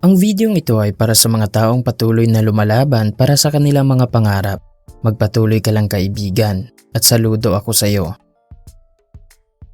Ang videong ito ay para sa mga taong patuloy na lumalaban para sa kanilang mga pangarap. Magpatuloy ka lang kaibigan at saludo ako sa iyo.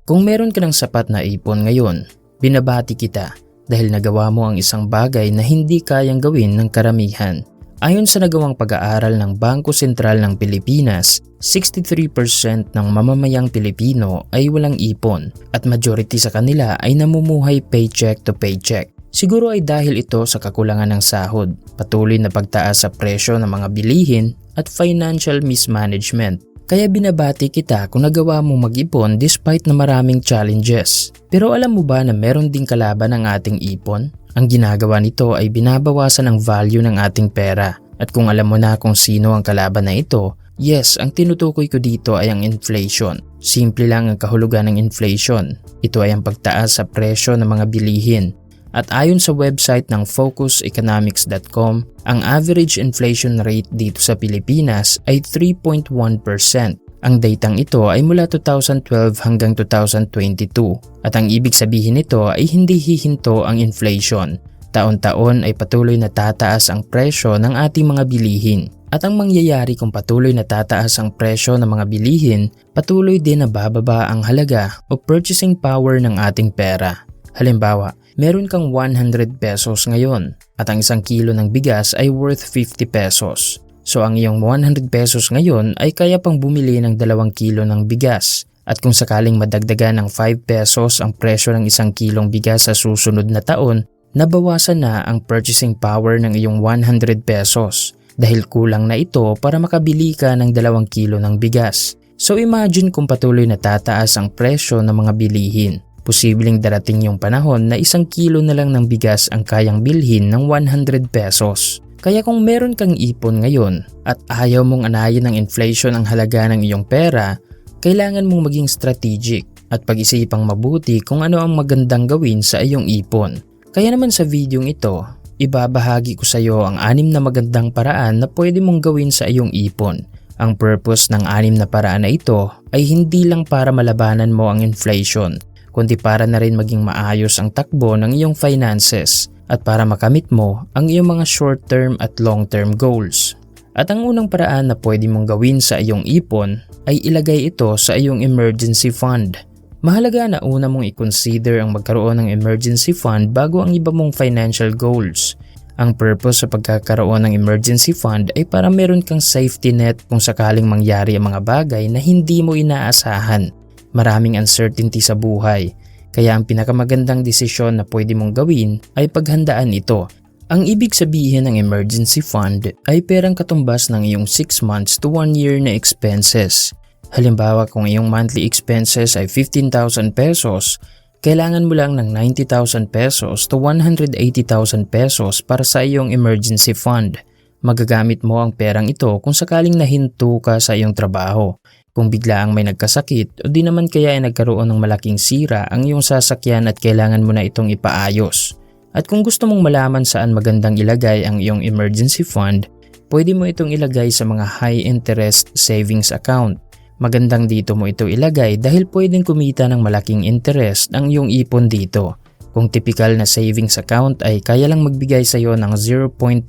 Kung meron ka ng sapat na ipon ngayon, binabati kita dahil nagawa mo ang isang bagay na hindi kayang gawin ng karamihan. Ayon sa nagawang pag-aaral ng Bangko Sentral ng Pilipinas, 63% ng mamamayang Pilipino ay walang ipon at majority sa kanila ay namumuhay paycheck to paycheck. Siguro ay dahil ito sa kakulangan ng sahod, patuloy na pagtaas sa presyo ng mga bilihin at financial mismanagement. Kaya binabati kita kung nagawa mo mag-ipon despite na maraming challenges. Pero alam mo ba na meron ding kalaban ang ating ipon? Ang ginagawa nito ay binabawasan ang value ng ating pera. At kung alam mo na kung sino ang kalaban na ito, yes, ang tinutukoy ko dito ay ang inflation. Simple lang ang kahulugan ng inflation. Ito ay ang pagtaas sa presyo ng mga bilihin at ayon sa website ng focuseconomics.com, ang average inflation rate dito sa Pilipinas ay 3.1%. Ang datang ito ay mula 2012 hanggang 2022 at ang ibig sabihin nito ay hindi hihinto ang inflation. Taon-taon ay patuloy na tataas ang presyo ng ating mga bilihin. At ang mangyayari kung patuloy na tataas ang presyo ng mga bilihin, patuloy din na bababa ang halaga o purchasing power ng ating pera. Halimbawa, meron kang 100 pesos ngayon at ang isang kilo ng bigas ay worth 50 pesos. So ang iyong 100 pesos ngayon ay kaya pang bumili ng 2 kilo ng bigas. At kung sakaling madagdagan ng 5 pesos ang presyo ng isang kilong bigas sa susunod na taon, nabawasan na ang purchasing power ng iyong 100 pesos dahil kulang na ito para makabili ka ng 2 kilo ng bigas. So imagine kung patuloy na tataas ang presyo ng mga bilihin. Posibleng darating yung panahon na isang kilo na lang ng bigas ang kayang bilhin ng 100 pesos. Kaya kung meron kang ipon ngayon at ayaw mong anayin ng inflation ang halaga ng iyong pera, kailangan mong maging strategic at pag-isipang mabuti kung ano ang magandang gawin sa iyong ipon. Kaya naman sa videong ito, ibabahagi ko sa iyo ang anim na magandang paraan na pwede mong gawin sa iyong ipon. Ang purpose ng anim na paraan na ito ay hindi lang para malabanan mo ang inflation, kundi para na rin maging maayos ang takbo ng iyong finances at para makamit mo ang iyong mga short-term at long-term goals. At ang unang paraan na pwede mong gawin sa iyong ipon ay ilagay ito sa iyong emergency fund. Mahalaga na una mong i-consider ang magkaroon ng emergency fund bago ang iba mong financial goals. Ang purpose sa pagkakaroon ng emergency fund ay para meron kang safety net kung sakaling mangyari ang mga bagay na hindi mo inaasahan Maraming uncertainty sa buhay, kaya ang pinakamagandang desisyon na pwede mong gawin ay paghandaan ito. Ang ibig sabihin ng emergency fund ay perang katumbas ng iyong 6 months to 1 year na expenses. Halimbawa kung iyong monthly expenses ay 15,000 pesos, kailangan mo lang ng 90,000 pesos to 180,000 pesos para sa iyong emergency fund. Magagamit mo ang perang ito kung sakaling nahinto ka sa iyong trabaho kung bigla ang may nagkasakit o di naman kaya ay nagkaroon ng malaking sira ang iyong sasakyan at kailangan mo na itong ipaayos. At kung gusto mong malaman saan magandang ilagay ang iyong emergency fund, pwede mo itong ilagay sa mga high interest savings account. Magandang dito mo ito ilagay dahil pwedeng kumita ng malaking interest ang iyong ipon dito. Kung typical na savings account ay kaya lang magbigay sa iyo ng 0.10%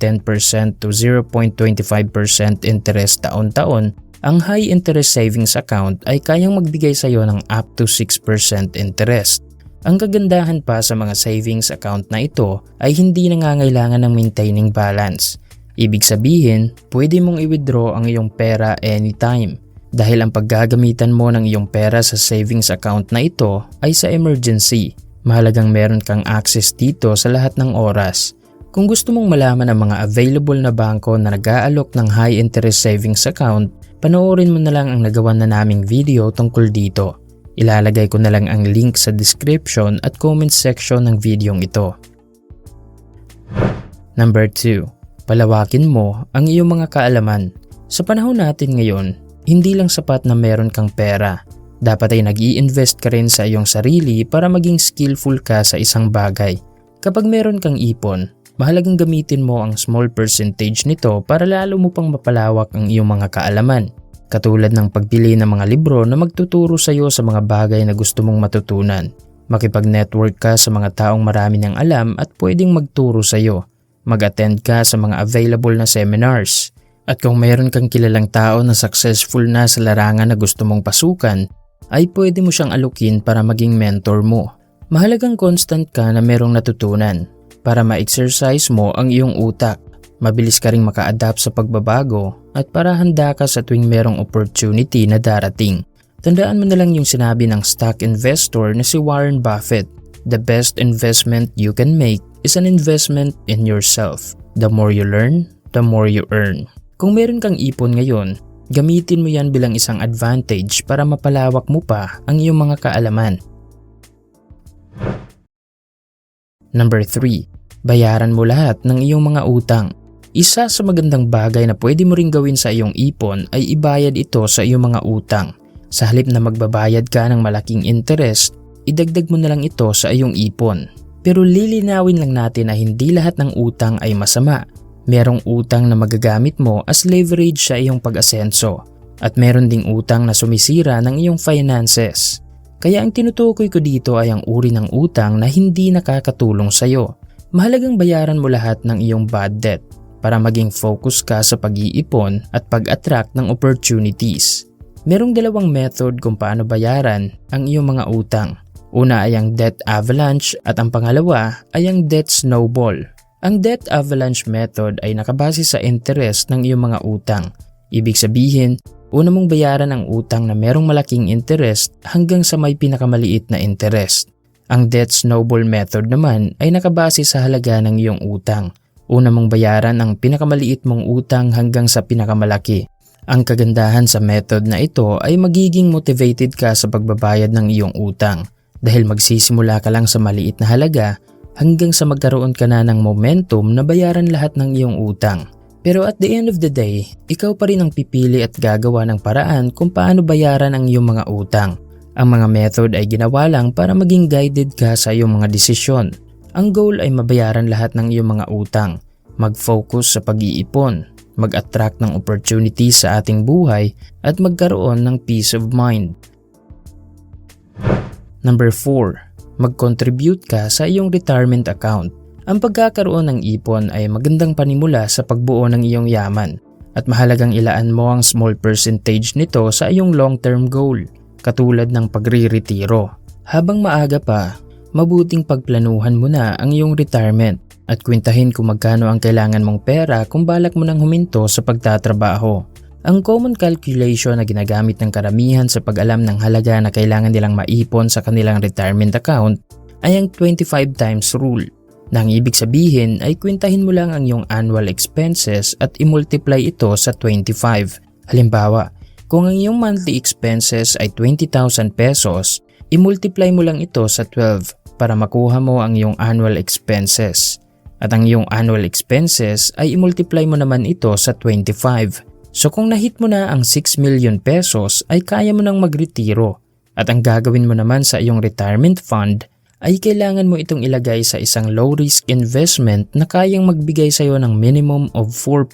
to 0.25% interest taon-taon, ang high interest savings account ay kayang magbigay sa iyo ng up to 6% interest. Ang kagandahan pa sa mga savings account na ito ay hindi nangangailangan ng maintaining balance. Ibig sabihin, pwede mong i-withdraw ang iyong pera anytime dahil ang paggagamitan mo ng iyong pera sa savings account na ito ay sa emergency. Mahalagang meron kang access dito sa lahat ng oras. Kung gusto mong malaman ang mga available na bangko na nag-aalok ng high interest savings account, panoorin mo na lang ang nagawa na naming video tungkol dito. Ilalagay ko na lang ang link sa description at comment section ng videong ito. Number 2. Palawakin mo ang iyong mga kaalaman. Sa panahon natin ngayon, hindi lang sapat na meron kang pera. Dapat ay nag invest ka rin sa iyong sarili para maging skillful ka sa isang bagay. Kapag meron kang ipon, mahalagang gamitin mo ang small percentage nito para lalo mo pang mapalawak ang iyong mga kaalaman. Katulad ng pagbili ng mga libro na magtuturo sa iyo sa mga bagay na gusto mong matutunan. Makipag-network ka sa mga taong marami ng alam at pwedeng magturo sa iyo. Mag-attend ka sa mga available na seminars. At kung mayroon kang kilalang tao na successful na sa larangan na gusto mong pasukan, ay pwede mo siyang alukin para maging mentor mo. Mahalagang constant ka na merong natutunan para ma-exercise mo ang iyong utak. Mabilis ka ring maka-adapt sa pagbabago at para handa ka sa tuwing merong opportunity na darating. Tandaan mo na lang yung sinabi ng stock investor na si Warren Buffett. The best investment you can make is an investment in yourself. The more you learn, the more you earn. Kung meron kang ipon ngayon, gamitin mo yan bilang isang advantage para mapalawak mo pa ang iyong mga kaalaman. Number 3. Bayaran mo lahat ng iyong mga utang. Isa sa magandang bagay na pwede mo ring gawin sa iyong ipon ay ibayad ito sa iyong mga utang. Sa halip na magbabayad ka ng malaking interest, idagdag mo na lang ito sa iyong ipon. Pero lilinawin lang natin na hindi lahat ng utang ay masama. Merong utang na magagamit mo as leverage sa iyong pag-asenso at meron ding utang na sumisira ng iyong finances. Kaya ang tinutukoy ko dito ay ang uri ng utang na hindi nakakatulong sa iyo. Mahalagang bayaran mo lahat ng iyong bad debt para maging focus ka sa pag-iipon at pag-attract ng opportunities. Merong dalawang method kung paano bayaran ang iyong mga utang. Una ay ang debt avalanche at ang pangalawa ay ang debt snowball. Ang debt avalanche method ay nakabase sa interest ng iyong mga utang. Ibig sabihin, una mong bayaran ang utang na merong malaking interest hanggang sa may pinakamaliit na interest. Ang debt snowball method naman ay nakabase sa halaga ng iyong utang. Una mong bayaran ang pinakamaliit mong utang hanggang sa pinakamalaki. Ang kagandahan sa method na ito ay magiging motivated ka sa pagbabayad ng iyong utang dahil magsisimula ka lang sa maliit na halaga hanggang sa magkaroon ka na ng momentum na bayaran lahat ng iyong utang. Pero at the end of the day, ikaw pa rin ang pipili at gagawa ng paraan kung paano bayaran ang iyong mga utang. Ang mga method ay ginawa lang para maging guided ka sa iyong mga desisyon. Ang goal ay mabayaran lahat ng iyong mga utang, mag-focus sa pag-iipon, mag-attract ng opportunities sa ating buhay at magkaroon ng peace of mind. Number 4. Mag-contribute ka sa iyong retirement account. Ang pagkakaroon ng ipon ay magandang panimula sa pagbuo ng iyong yaman at mahalagang ilaan mo ang small percentage nito sa iyong long-term goal katulad ng pagre-retiro. Habang maaga pa, mabuting pagplanuhan mo na ang iyong retirement at kwentahin kung magkano ang kailangan mong pera kung balak mo nang huminto sa pagtatrabaho. Ang common calculation na ginagamit ng karamihan sa pag-alam ng halaga na kailangan nilang maipon sa kanilang retirement account ay ang 25 times rule. Nang ibig sabihin ay kwentahin mo lang ang iyong annual expenses at i-multiply ito sa 25. Halimbawa, kung ang iyong monthly expenses ay 20,000 pesos, i-multiply mo lang ito sa 12 para makuha mo ang iyong annual expenses. At ang iyong annual expenses ay i-multiply mo naman ito sa 25. So kung nahit mo na ang 6 million pesos ay kaya mo nang magretiro. At ang gagawin mo naman sa iyong retirement fund ay kailangan mo itong ilagay sa isang low risk investment na kayang magbigay sa iyo ng minimum of 4%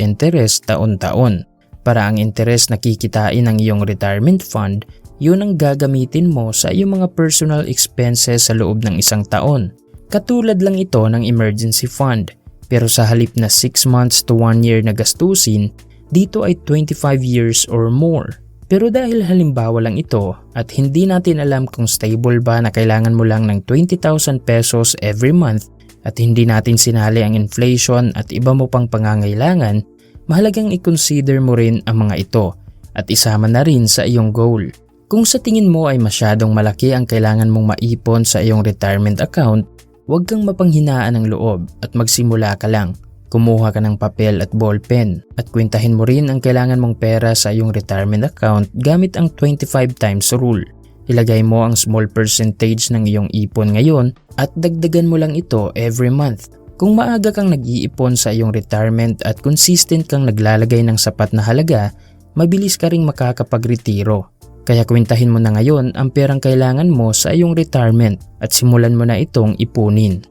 interest taon-taon. Para ang interest na kikitain ng iyong retirement fund yun ang gagamitin mo sa iyong mga personal expenses sa loob ng isang taon. Katulad lang ito ng emergency fund. Pero sa halip na 6 months to 1 year na gastusin, dito ay 25 years or more. Pero dahil halimbawa lang ito at hindi natin alam kung stable ba na kailangan mo lang ng 20,000 pesos every month at hindi natin sinali ang inflation at iba mo pang pangangailangan, mahalagang i-consider mo rin ang mga ito at isama na rin sa iyong goal. Kung sa tingin mo ay masyadong malaki ang kailangan mong maipon sa iyong retirement account, huwag kang mapanghinaan ng loob at magsimula ka lang. Kumuha ka ng papel at ballpen at kwentahin mo rin ang kailangan mong pera sa iyong retirement account gamit ang 25 times rule. Ilagay mo ang small percentage ng iyong ipon ngayon at dagdagan mo lang ito every month. Kung maaga kang nag-iipon sa iyong retirement at consistent kang naglalagay ng sapat na halaga, mabilis ka ring makakapagretiro. Kaya kwentahin mo na ngayon ang perang kailangan mo sa iyong retirement at simulan mo na itong ipunin.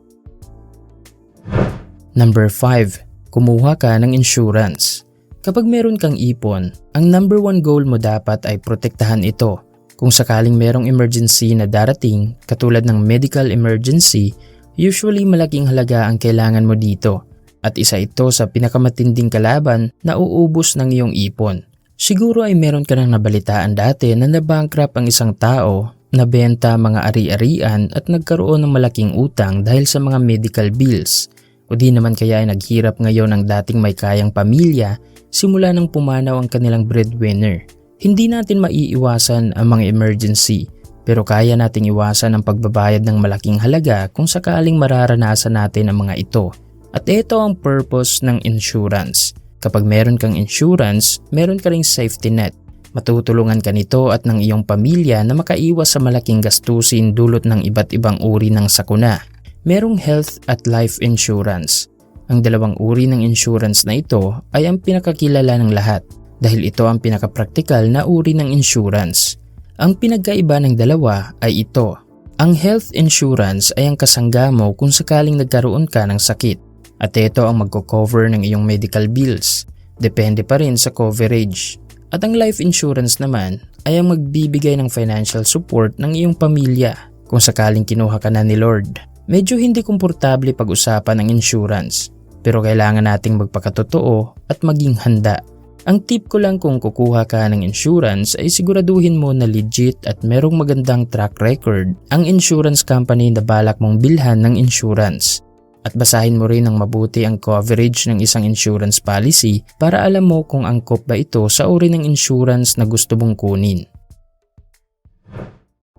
Number 5. Kumuha ka ng insurance. Kapag meron kang ipon, ang number one goal mo dapat ay protektahan ito. Kung sakaling merong emergency na darating, katulad ng medical emergency, usually malaking halaga ang kailangan mo dito at isa ito sa pinakamatinding kalaban na uubos ng iyong ipon. Siguro ay meron ka nang nabalitaan dati na nabankrupt ang isang tao, nabenta mga ari-arian at nagkaroon ng malaking utang dahil sa mga medical bills. O di naman kaya ay naghirap ngayon ang dating may kayang pamilya simula nang pumanaw ang kanilang breadwinner. Hindi natin maiiwasan ang mga emergency pero kaya nating iwasan ang pagbabayad ng malaking halaga kung sakaling mararanasan natin ang mga ito. At ito ang purpose ng insurance. Kapag meron kang insurance, meron ka ring safety net. Matutulungan ka nito at ng iyong pamilya na makaiwas sa malaking gastusin dulot ng iba't ibang uri ng sakuna. Merong health at life insurance. Ang dalawang uri ng insurance na ito ay ang pinakakilala ng lahat dahil ito ang pinakapraktikal na uri ng insurance. Ang pinagkaiba ng dalawa ay ito. Ang health insurance ay ang kasangga mo kung sakaling nagkaroon ka ng sakit at ito ang magko-cover ng iyong medical bills. Depende pa rin sa coverage. At ang life insurance naman ay ang magbibigay ng financial support ng iyong pamilya kung sakaling kinuha ka na ni Lord. Medyo hindi komportable pag-usapan ang insurance pero kailangan nating magpakatotoo at maging handa ang tip ko lang kung kukuha ka ng insurance ay siguraduhin mo na legit at merong magandang track record ang insurance company na balak mong bilhan ng insurance. At basahin mo rin ng mabuti ang coverage ng isang insurance policy para alam mo kung angkop ba ito sa uri ng insurance na gusto mong kunin.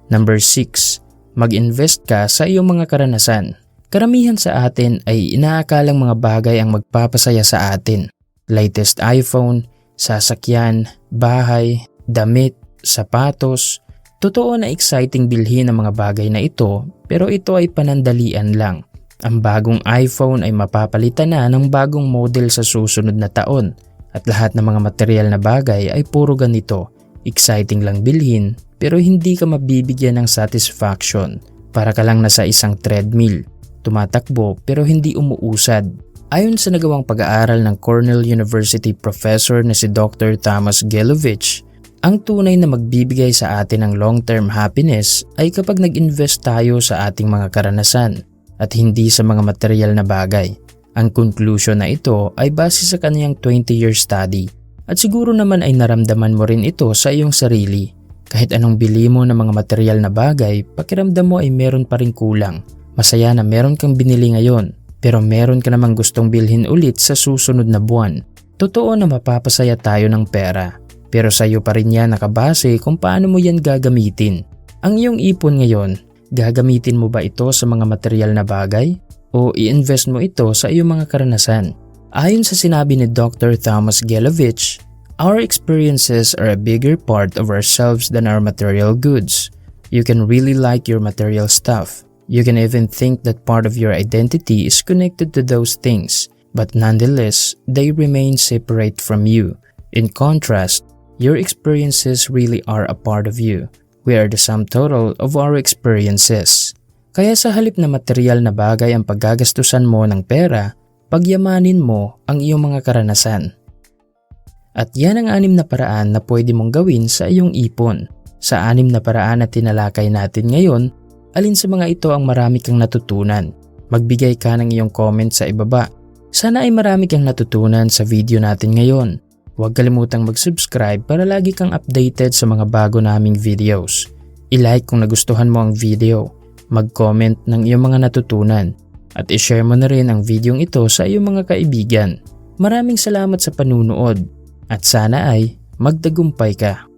Number 6. Mag-invest ka sa iyong mga karanasan. Karamihan sa atin ay inaakalang mga bagay ang magpapasaya sa atin. Latest iPhone, sasakyan, bahay, damit, sapatos. Totoo na exciting bilhin ang mga bagay na ito pero ito ay panandalian lang. Ang bagong iPhone ay mapapalitan na ng bagong model sa susunod na taon at lahat ng mga material na bagay ay puro ganito. Exciting lang bilhin pero hindi ka mabibigyan ng satisfaction. Para ka lang nasa isang treadmill. Tumatakbo pero hindi umuusad Ayon sa nagawang pag-aaral ng Cornell University professor na si Dr. Thomas Gelovich, ang tunay na magbibigay sa atin ng long-term happiness ay kapag nag-invest tayo sa ating mga karanasan at hindi sa mga material na bagay. Ang conclusion na ito ay base sa kaniyang 20-year study at siguro naman ay naramdaman mo rin ito sa iyong sarili. Kahit anong bili mo ng mga material na bagay, pakiramdam mo ay meron pa rin kulang. Masaya na meron kang binili ngayon pero meron ka namang gustong bilhin ulit sa susunod na buwan. Totoo na mapapasaya tayo ng pera, pero sa iyo pa rin yan nakabase kung paano mo yan gagamitin. Ang iyong ipon ngayon, gagamitin mo ba ito sa mga material na bagay? O i-invest mo ito sa iyong mga karanasan? Ayon sa sinabi ni Dr. Thomas Gelovich, Our experiences are a bigger part of ourselves than our material goods. You can really like your material stuff, You can even think that part of your identity is connected to those things, but nonetheless, they remain separate from you. In contrast, your experiences really are a part of you. We are the sum total of our experiences. Kaya sa halip na material na bagay ang paggagastusan mo ng pera, pagyamanin mo ang iyong mga karanasan. At yan ang anim na paraan na pwede mong gawin sa iyong ipon. Sa anim na paraan na tinalakay natin ngayon, Alin sa mga ito ang marami kang natutunan? Magbigay ka ng iyong comment sa ibaba. Sana ay marami kang natutunan sa video natin ngayon. Huwag kalimutang mag-subscribe para lagi kang updated sa mga bago naming videos. I-like kung nagustuhan mo ang video. Mag-comment ng iyong mga natutunan. At i-share mo na rin ang videong ito sa iyong mga kaibigan. Maraming salamat sa panunood. At sana ay magdagumpay ka.